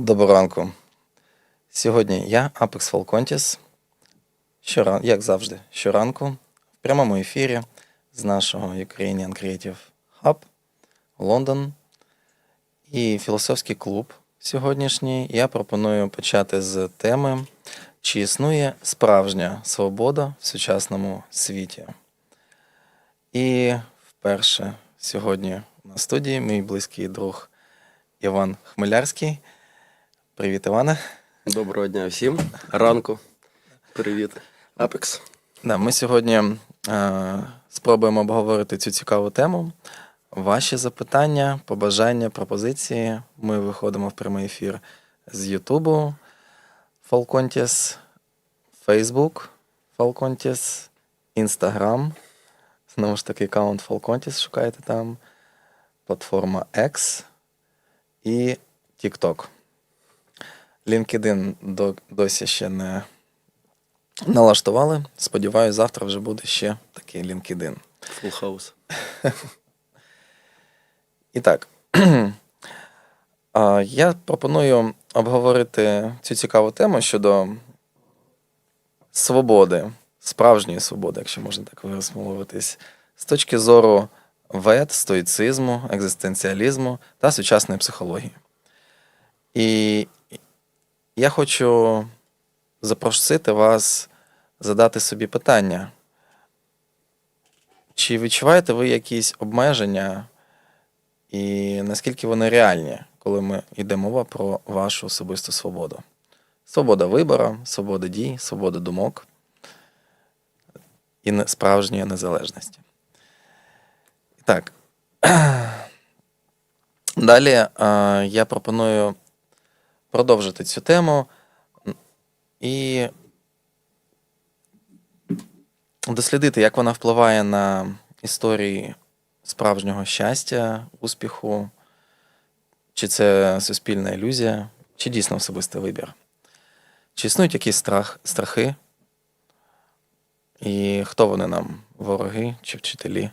Доброго ранку. Сьогодні я, Apex Falcontis, щоран... як завжди, щоранку в прямому ефірі з нашого Ukrainian Creative Hub Лондон і філософський клуб сьогоднішній. Я пропоную почати з теми, чи існує справжня свобода в сучасному світі. І вперше сьогодні на студії мій близький друг Іван Хмелярський. Привіт, Іване. Доброго дня всім. Ранку. Привіт. Апекс. Да, ми сьогодні е, спробуємо обговорити цю цікаву тему. Ваші запитання, побажання, пропозиції. Ми виходимо в прямий ефір з Ютубу Falcontis, Facebook Falcontis, Instagram. Знову ж таки, аккаунт Falcontis шукайте там, платформа X і TikTok. LinkedIn до, досі ще не налаштували. Сподіваюся, завтра вже буде ще такий LinkedIn. Full House. І так, я пропоную обговорити цю цікаву тему щодо свободи, справжньої свободи, якщо можна так висловитись, з точки зору вет, стоїцизму, екзистенціалізму та сучасної психології. І я хочу запросити вас задати собі питання. Чи відчуваєте ви якісь обмеження, і наскільки вони реальні, коли ми йде мова про вашу особисту свободу? Свобода вибору, свобода дій, свобода думок і справжньої незалежності. Так. Далі я пропоную продовжити цю тему і дослідити, як вона впливає на історії справжнього щастя, успіху, чи це суспільна ілюзія, чи дійсно особистий вибір. Чи існують якісь страх, страхи, і хто вони нам, вороги чи вчителі?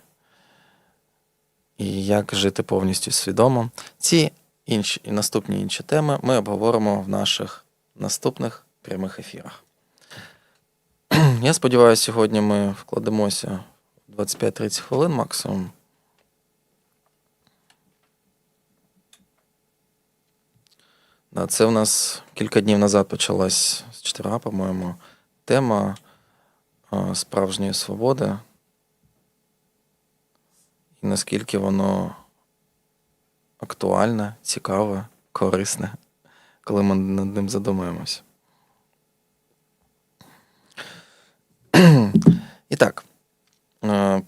І як жити повністю свідомо? Ці інші і наступні інші теми ми обговоримо в наших наступних прямих ефірах. Я сподіваюся, сьогодні ми вкладемося в 25-30 хвилин максимум. Це в нас кілька днів назад почалась з четверга, по-моєму, тема справжньої свободи. І наскільки воно актуальне, цікаве, корисне, коли ми над ним задумуємося. І так, е,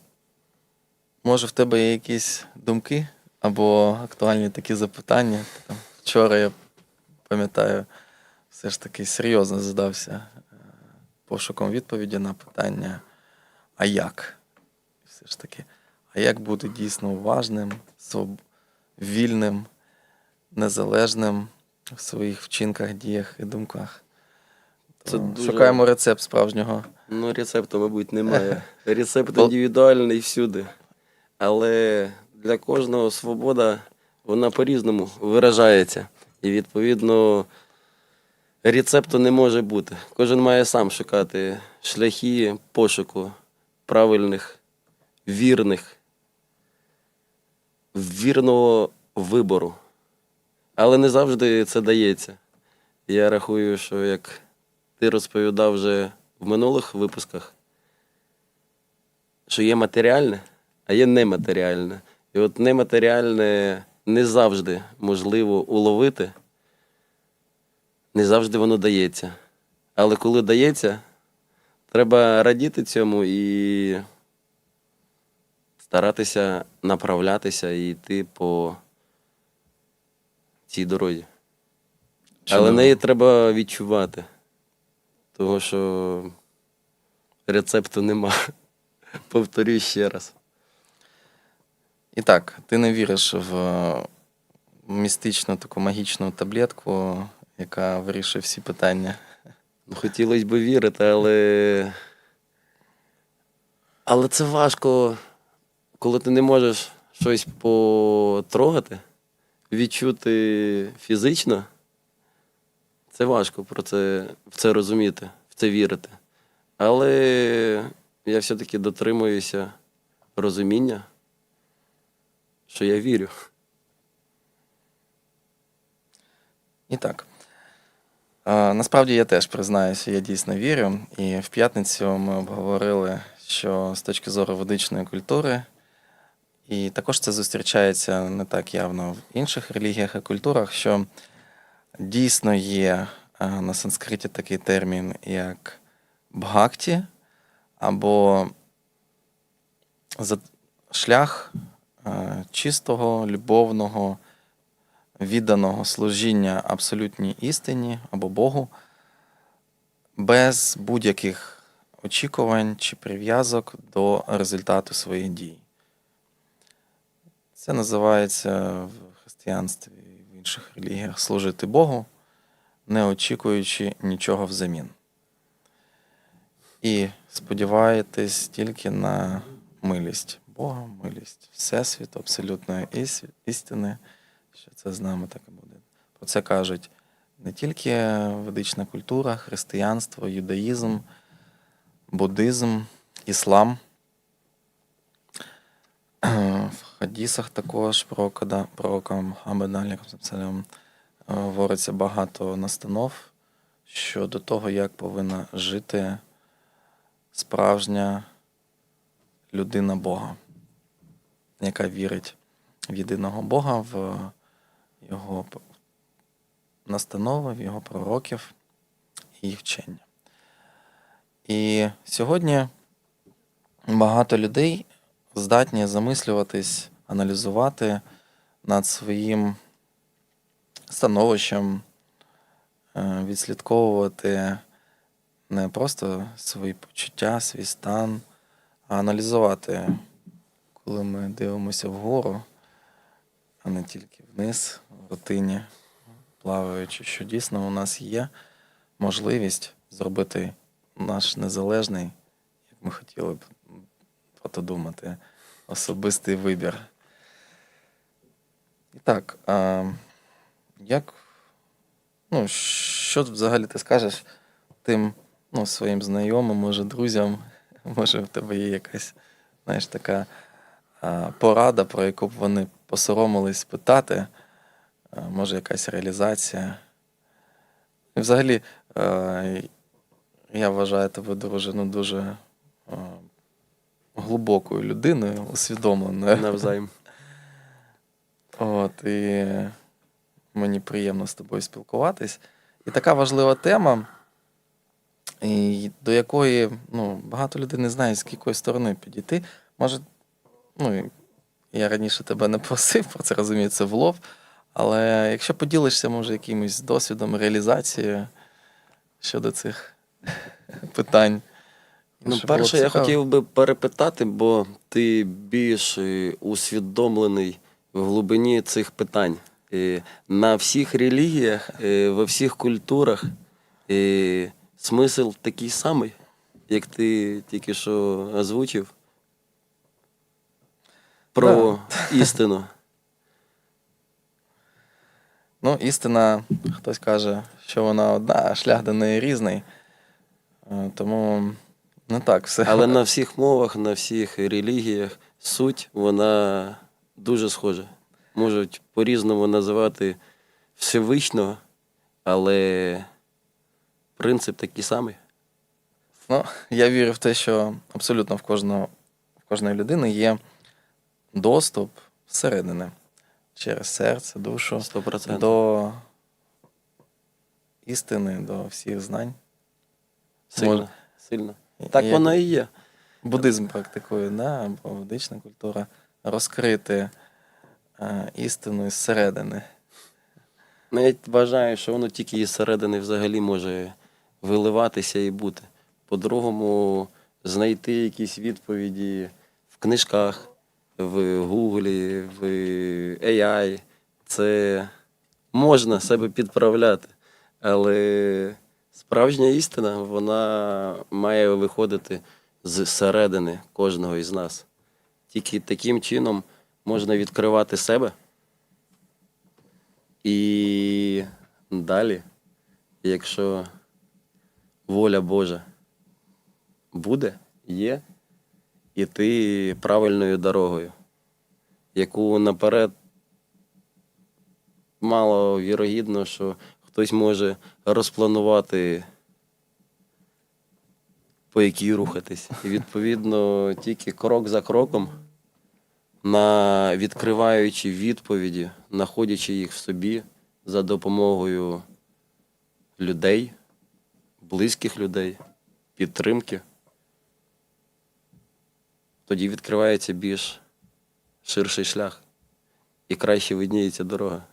може, в тебе є якісь думки або актуальні такі запитання? Там, Вчора я пам'ятаю, все ж таки серйозно задався е, пошуком відповіді на питання, а як? Все ж таки, а як бути дійсно уважним. Вільним, незалежним в своїх вчинках, діях і думках? Це дуже- Шукаємо рецепт справжнього. Ну, рецепту, мабуть, немає. Рецепт індивідуальний всюди. Але для кожного свобода, вона по-різному виражається. І відповідно рецепту не може бути. Кожен має сам шукати шляхи пошуку правильних, вірних, вірного вибору. Але не завжди це дається. Я рахую, що як ти розповідав вже в минулих випусках, що є матеріальне, а є нематеріальне. І от нематеріальне не завжди можливо уловити, не завжди воно дається. Але коли дається, треба радіти цьому і старатися направлятися і йти по цій дорозі. Але Чудово. неї треба відчувати. Того, що рецепту нема. Повторюю ще раз. І так, ти не віриш в е, містичну таку магічну таблетку, яка вирішує всі питання. Ну, хотілося б вірити, але. Але це важко, коли ти не можеш щось потрогати, відчути фізично, Це важко про це, в це розуміти, в це вірити. Але я все-таки дотримуюся розуміння, що я вірю. І так. Е, Насправді я теж признаюся, я дійсно вірю. І в п'ятницю ми обговорили, що з точки зору ведичної культури, і також це зустрічається не так явно в інших релігіях і культурах, що дійсно є е, на санскриті такий термін, як бхакті, або шлях е, чистого, любовного, відданого служіння абсолютній істині або Богу, без будь-яких очікувань чи прив'язок до результату своїх дій. Це називається в християнстві і в інших релігіях служити Богу, не очікуючи нічого взамін. І сподіваєтесь тільки на милість Бога, милість Всесвіту, абсолютної істини, що це з нами так і буде. Про це кажуть не тільки ведична культура, християнство, юдаїзм, буддизм, іслам. Хадісах також про кода- пророка Мухаммеда говориться багато настанов щодо того, як повинна жити справжня людина Бога, яка вірить в єдиного Бога, в його настанови, в його пророків і їх вчення. І сьогодні багато людей здатні замислюватись, аналізувати над своїм становищем, е, відслідковувати не просто свої почуття, свій стан, а аналізувати, коли ми дивимося вгору, а не тільки вниз, в рутині, плаваючи, що дійсно у нас є можливість зробити наш незалежний, як ми хотіли б про думати, особистий вибір. І так, а, як, ну, що взагалі ти скажеш тим ну, своїм знайомим, може, друзям, може, в тебе є якась, знаєш, така а, порада, про яку б вони посоромились питати, а, може, якась реалізація. І взагалі, е, я вважаю тебе дуже, ну, дуже глибокою людиною, усвідомленою. Навзаєм. От, і мені приємно з тобою спілкуватись. І така важлива тема, і до якої ну, багато людей не знає, з якої сторони підійти. Може, ну, я раніше тебе не просив про це, розумію, це влов. Але якщо поділишся, може, якимось досвідом, реалізацією щодо цих питань. Ну, перше, я хотів би перепитати, бо ти більш е, усвідомлений в глибині цих питань. Е, На всіх релігіях, е, во всіх культурах смисл такий самий, як ти тільки що озвучив. Про істину. Ну, істина, хтось каже, що вона одна, а шлях до неї різний. Тому не так все. Але на всіх мовах, на всіх релігіях суть вона дуже схожа. Можуть по-різному називати Всевишнього, але принцип такий самий. Ну, я вірю в те, що абсолютно в кожного, в кожної людини є доступ зсередини через серце, душу 100%. до істини, до всіх знань. Сильно. Може- Сильно. Так і воно і є. Буддизм практикує, да, або ведична культура розкрити е, істину зсередини. Навіть вважаю, що воно тільки із середини взагалі може виливатися і бути. По-другому знайти якісь відповіді в книжках, в Гуглі, в AI. Це можна себе підправляти. Але справжня істина, вона має виходити з середини кожного із нас. Тільки таким чином можна відкривати себе. І далі якщо воля Божа буде, є, іти правильною дорогою, яку наперед мало вірогідно, що хтось може розпланувати, по якій рухатись. І відповідно тільки крок за кроком, на відкриваючи відповіді, знаходячи їх в собі за допомогою людей, близьких людей, підтримки, тоді відкривається більш ширший шлях і краще видніється дорога.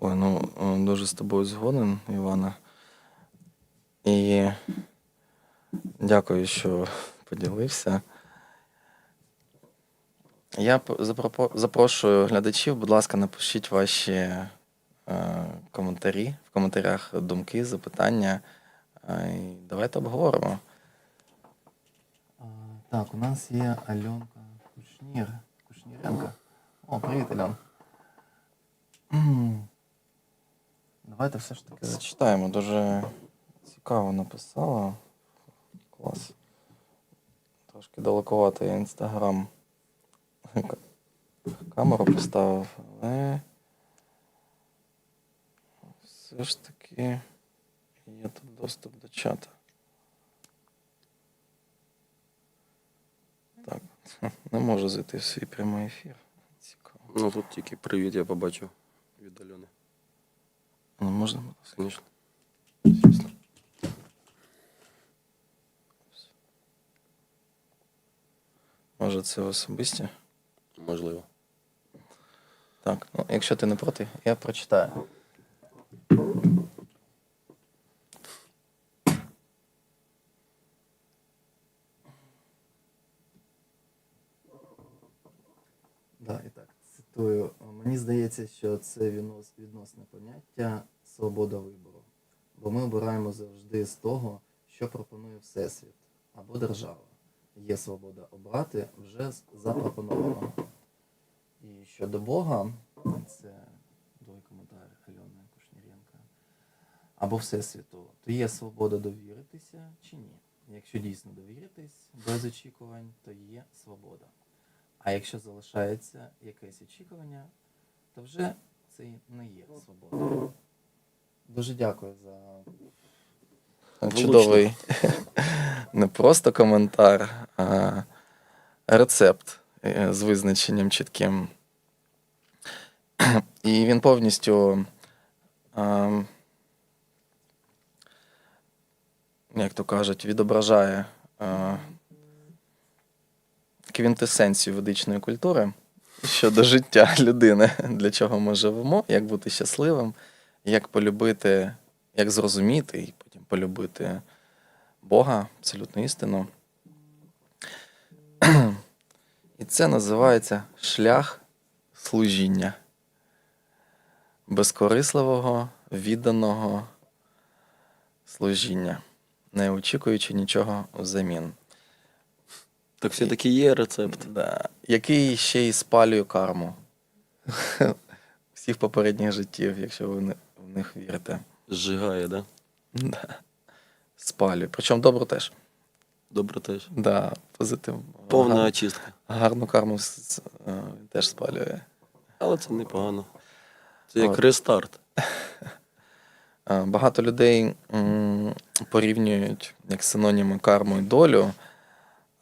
Ой, ну е, дуже з тобою згоден, Івана. І дякую, що поділився. Я запрошую глядачів, будь ласка, напишіть ваші е, коментарі, в коментарях думки, запитання. Е, давайте обговоримо. Так, у нас є Альонка Кушнір. Кушніренко. О, привіт, Альон. Давайте все ж таки зачитаємо. Дуже цікаво написала. Клас. Трошки далековато я інстаграм камеру поставив, але все ж таки є тут доступ до чата. Так, не можу зайти в свій прямий ефір. Цікаво. Ну тут тільки привіт я побачив від Альони. Ну, можна, будь ласка? Звісно. Звісно. Може, це особисті? Можливо. Так, ну, якщо ти не проти, я прочитаю. Да, і так, цитую. Мені здається, що це відносне поняття свобода вибору. Бо ми обираємо завжди з того, що пропонує Всесвіт або держава. Є свобода обрати вже запропоновано. І щодо Бога, це другий коментар Альони Кушніренка, або Всесвіту, то є свобода довіритися чи ні. Якщо дійсно довіритись без очікувань, то є свобода. А якщо залишається якесь очікування, то вже це не є свобода. Дуже дякую за чудовий не просто коментар, а рецепт е, з визначенням чітким. І він повністю, а, як то кажуть, відображає а, квінтесенцію ведичної культури щодо життя людини, для чого ми живемо, як бути щасливим, як полюбити, як зрозуміти і потім полюбити Бога, абсолютну істину. І це називається шлях служіння безкорисливого, відданого служіння, не очікуючи нічого взамін. Так все-таки є рецепт. Да. Який ще й спалює карму всіх попередніх життів, якщо ви в них вірите. Зжигає, да? Да. Спалює. Причому добру теж. Добре теж. Да, позитив. Повна Гар- очистка. Гарну карму е, теж спалює. Але це непогано. Це як От. рестарт. Багато людей порівнюють як синоніми карму і долю,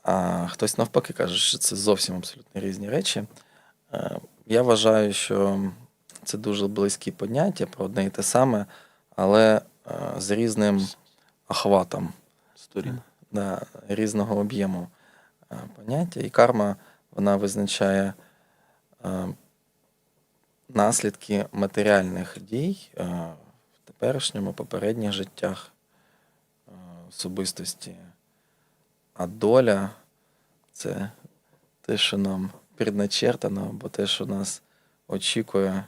а хтось навпаки каже, що це зовсім абсолютно різні речі. Е, Я вважаю, що це дуже близькі поняття про одне і те саме, але е, з різним охватом. Сторін. да, різного об'єму е, поняття. І карма вона визначає наслідки матеріальних дій в теперішньому попередніх життях особистості. А доля це те, що нам предначертано, або те, що нас очікує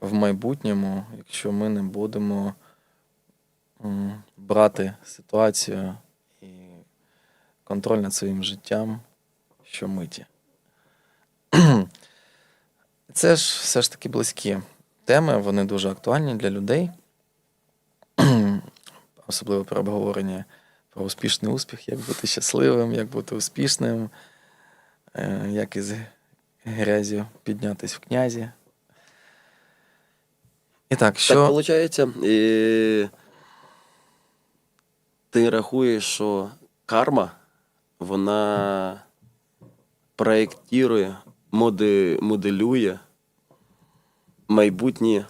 в майбутньому, якщо ми не будемо брати ситуацію і контроль над своїм життям щомиті. Це ж все ж таки близькі теми, вони дуже актуальні для людей. особливо при обговоренні про успішний успіх, як бути щасливим, як бути успішним, е, як із грязю піднятись в князі. І так, що. Так виходить, і... ти рахуєш, що карма, вона проєктує, моди, моделює майбутні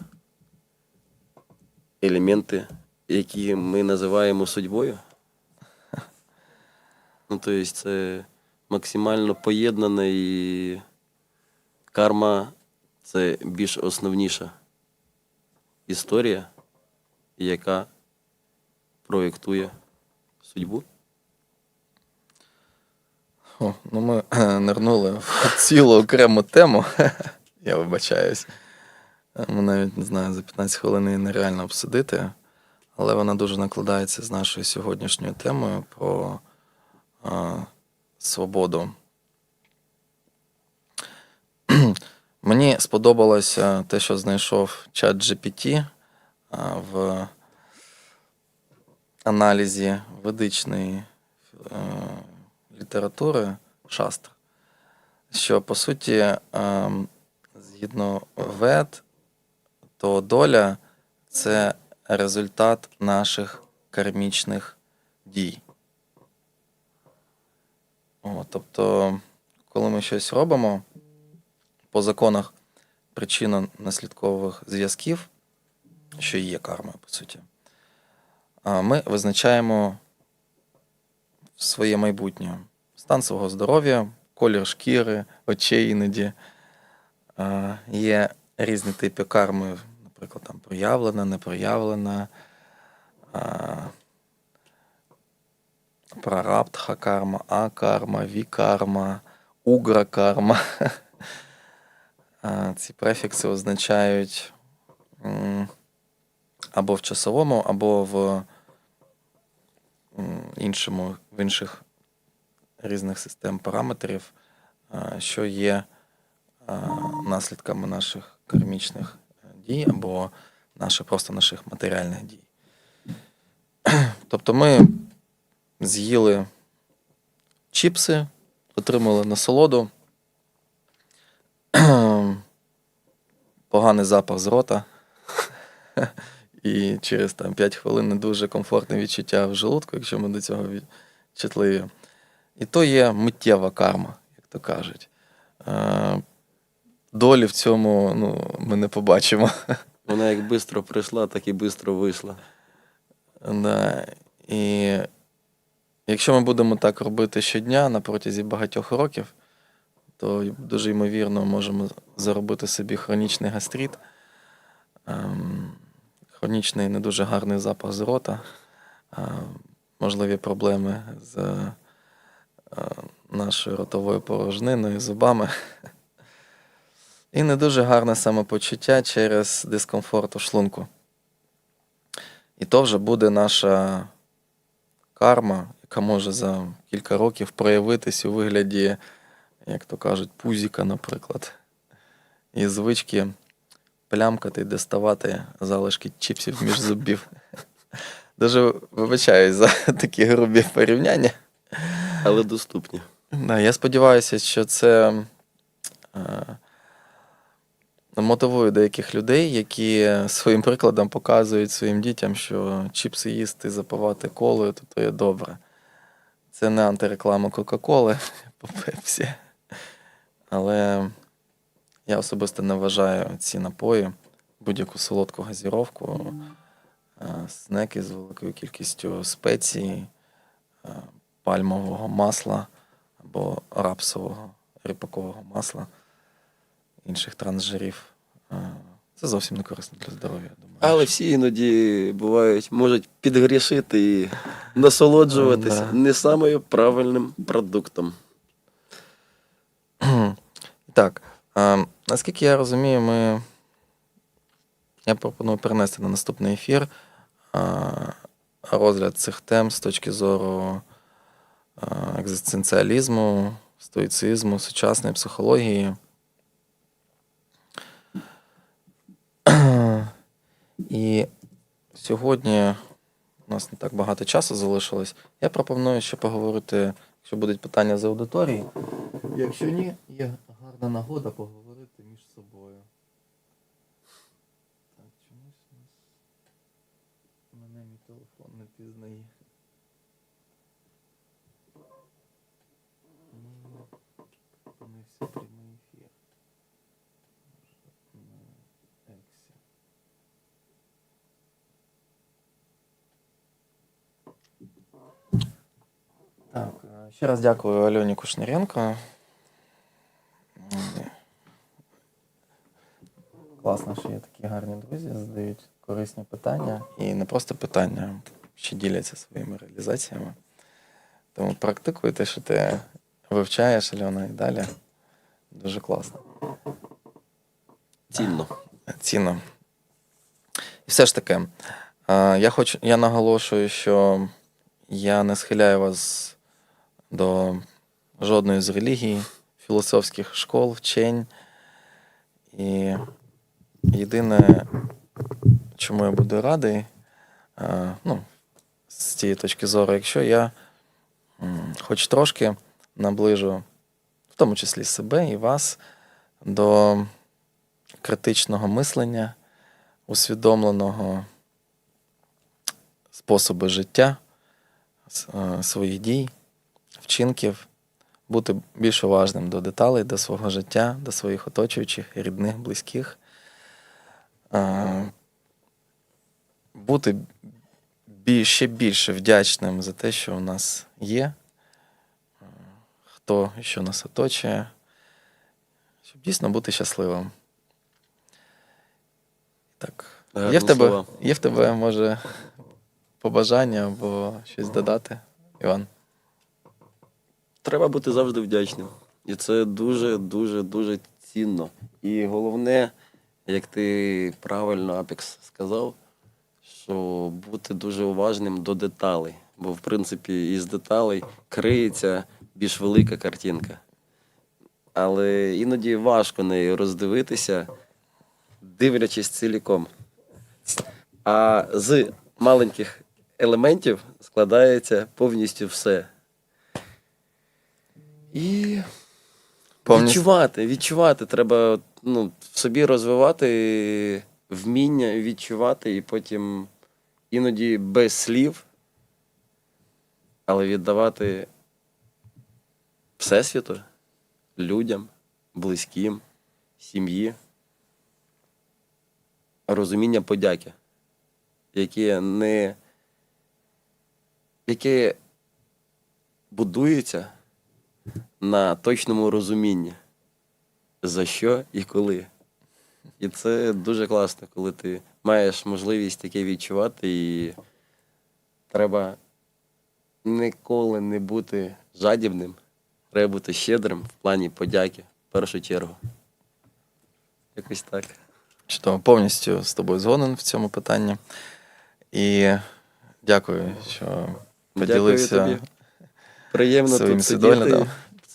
елементи, які ми називаємо судьбою. Ну, тобто, це максимально поєднане і карма це більш основніша історія, яка проєктує судьбу. О, ну ми е, нирнули в цілу окрему тему. Я вибачаюсь. Е, Ми навіть не знаю, за 15 хвилин її нереально обсудити, але вона дуже накладається з нашою сьогоднішньою темою про свободу. Мені сподобалося те, що знайшов чат GPT е, в аналізі ведичної е, літератури шастр, що по суті, ем, згідно вед, то доля це результат наших кармічних дій. Тобто, коли ми щось робимо по законах причинно-наслідкових зв'язків, що є карма, по суті, ми визначаємо своє майбутнє, стан свого здоров'я, колір шкіри, очей іноді. Є різні типи карми, наприклад, там проявлена, непроявлена, прарабдха карма, акарма, вікарма, угра карма. Ці префікси означають або в часовому, або в іншому, в інших різних систем параметрів, що є наслідками наших кармічних е, дій або наше, просто наших матеріальних дій. Тобто ми з'їли чіпси, отримали насолоду, поганий запах з рота. І через там 5 хвилин не дуже комфортне відчуття в желудку, якщо ми до цього чутливі. І то є миттєва карма, як то кажуть. Е, Долі в цьому ну, ми не побачимо. Вона як швидко прийшла, так і швидко вийшла. Да. І якщо ми будемо так робити щодня на протязі багатьох років, то дуже ймовірно можемо заробити собі хронічний гастрит, ем, хронічний не дуже гарний запах з рота, е, можливі проблеми з е, нашою ротовою порожниною, зубами. І не дуже гарне самопочуття через дискомфорт у шлунку. І то вже буде наша карма, яка може за кілька років проявитись у вигляді, як то кажуть, пузіка, наприклад. І звички плямкати і доставати залишки чіпсів між зубів. Дуже вибачаюсь за такі грубі порівняння. Але доступні. Я сподіваюся, що це е, мотивує деяких людей, які своїм прикладом показують своїм дітям, що чіпси їсти, запивати колою, то, то є добре. Це не антиреклама Кока-Коли по Пепсі. Але я особисто не вважаю ці напої, будь-яку солодку газіровку, е, снеки з великою кількістю спецій, е, пальмового масла або рапсового ріпакового масла, інших трансжирів. Це зовсім не корисно для здоров'я, думаю. Але всі іноді бувають, можуть підгрішити і насолоджуватися Да. не самим правильним продуктом. Так, е, наскільки я розумію, ми. Я пропоную перенести на наступний ефір е, розгляд цих тем з точки зору екзистенціалізму, стоїцизму, сучасної психології. І сьогодні у нас не так багато часу залишилось. Я пропоную ще поговорити, якщо будуть питання з аудиторії. Якщо ні, є гарна нагода поговорити між собою. Так, чомусь у нас мене мій телефон не пізнає. М, Зупинився прямий ефір. Може, на Ексі. Так, е, ще раз дякую Альоні Кушніренко. Класно, що є такі гарні друзі, задають корисні питання. І не просто питання, ще діляться своїми реалізаціями. Тому практикуй те, що ти вивчаєш, Альона, і далі. Дуже класно. Цінно. Цінно. І все ж таки, я хочу, я наголошую, що я не схиляю вас до жодної з релігій, філософських школ, вчень. І єдине, чому я буду радий, ну, з цієї точки зору, якщо я хоч трошки наближу, в тому числі себе і вас, до критичного мислення, усвідомленого способу життя, своїх дій, вчинків, бути більш уважним до деталей, до свого життя, до своїх оточуючих, рідних, близьких. Бути ще більше вдячним за те, що у нас є, хто що нас оточує, щоб дійсно бути щасливим. Так. Є в, тебе, слова. є в тебе, може, побажання або щось додати, Іван? Треба бути завжди вдячним. І це дуже, дуже, дуже цінно. І головне, як ти правильно Апекс сказав, що бути дуже уважним до деталей. Бо, в принципі, із деталей криється більш велика картинка. Але іноді важко нею роздивитися, дивлячись ціліком. А з маленьких елементів складається повністю все. І Повністю- відчувати, відчувати. Треба ну, в собі розвивати вміння відчувати, і потім іноді без слів, але віддавати Всесвіту, людям, близьким, сім'ї. Розуміння подяки, яке не яке будується на точному розумінні, за що і коли. І це дуже класно, коли ти маєш можливість таке відчувати, і треба ніколи не бути жадібним, треба бути щедрим в плані подяки, в першу чергу. Якось так. Чудово, повністю з тобою згоден в цьому питанні. І дякую, що поділився. Дякую тобі. Приємно своїм тут сидіти.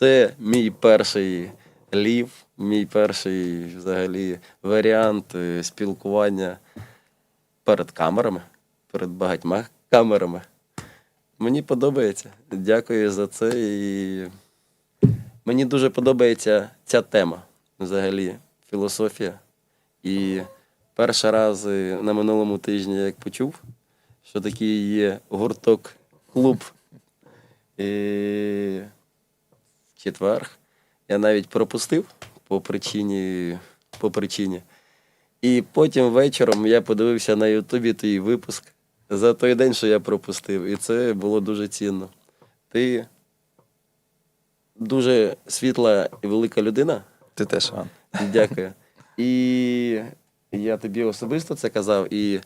Це мій перший лів, мій перший взагалі варіант е, спілкування перед камерами, перед багатьма камерами. Мені подобається. Дякую за це. І мені дуже подобається ця тема взагалі, філософія. І перший раз е, на минулому тижні, як почув, що такий є гурток клуб. І четвер я навіть пропустив по причині, по причині. І потім вечором я подивився на Ютубі твій випуск за той день, що я пропустив. І це було дуже цінно. Ти дуже світла і велика людина. Ти теж, Іван. Дякую. І я тобі особисто це казав, і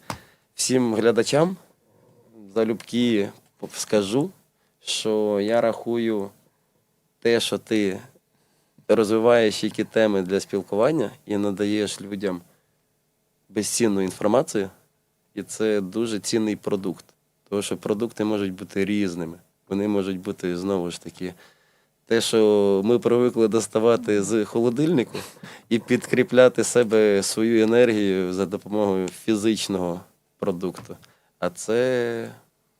всім глядачам залюбки скажу, що я рахую те, що ти розвиваєш які теми для спілкування і надаєш людям безцінну інформацію, і це дуже цінний продукт. Тому що продукти можуть бути різними. Вони можуть бути знову ж таки. Те, що ми привикли доставати з холодильнику і підкріпляти себе свою енергію за допомогою фізичного продукту. А це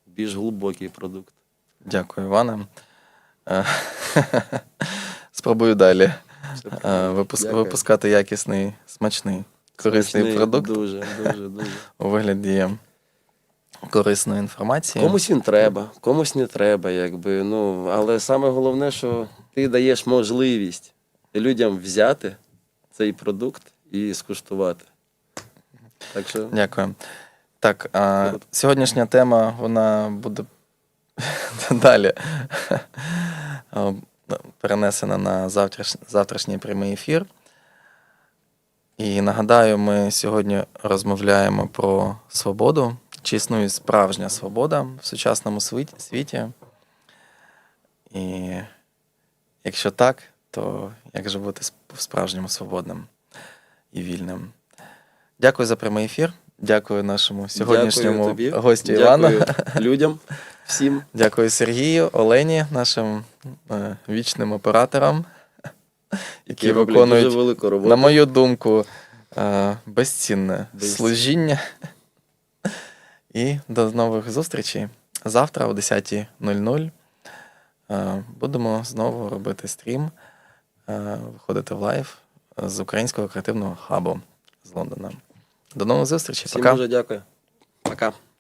більш глибокий продукт. Дякую, Іване. Спробую далі випуск- випускати якісний, смачний, корисний Смачний, продукт Дуже, дуже, дуже. у вигляді корисної інформації. Комусь він треба, комусь не треба, якби. Ну, але саме головне, що ти даєш можливість людям взяти цей продукт і скуштувати. Так що Дякую. Так, а, сьогоднішня тема вона буде далі а, перенесена на завтраш... завтрашній прямий ефір. І нагадаю, ми сьогодні розмовляємо про свободу, чи існує справжня свобода в сучасному світі. І якщо так, то як же бути сп- справжнім свободним і вільним? Дякую за прямий ефір. Дякую нашому сьогоднішньому дякую тобі. гостю Дякую людям, всім. Дякую Сергію, Олені, нашим е, вічним операторам, які роблять виконують, дуже велику роботу. на мою думку, е, безцінне Безцінне. служіння. І до нових зустрічей. Завтра о 10.00 е, будемо знову робити стрім, е, виходити в лайв з українського креативного хабу з Лондона. До нових зустрічей. Всім Пока. дуже дякую. Пока.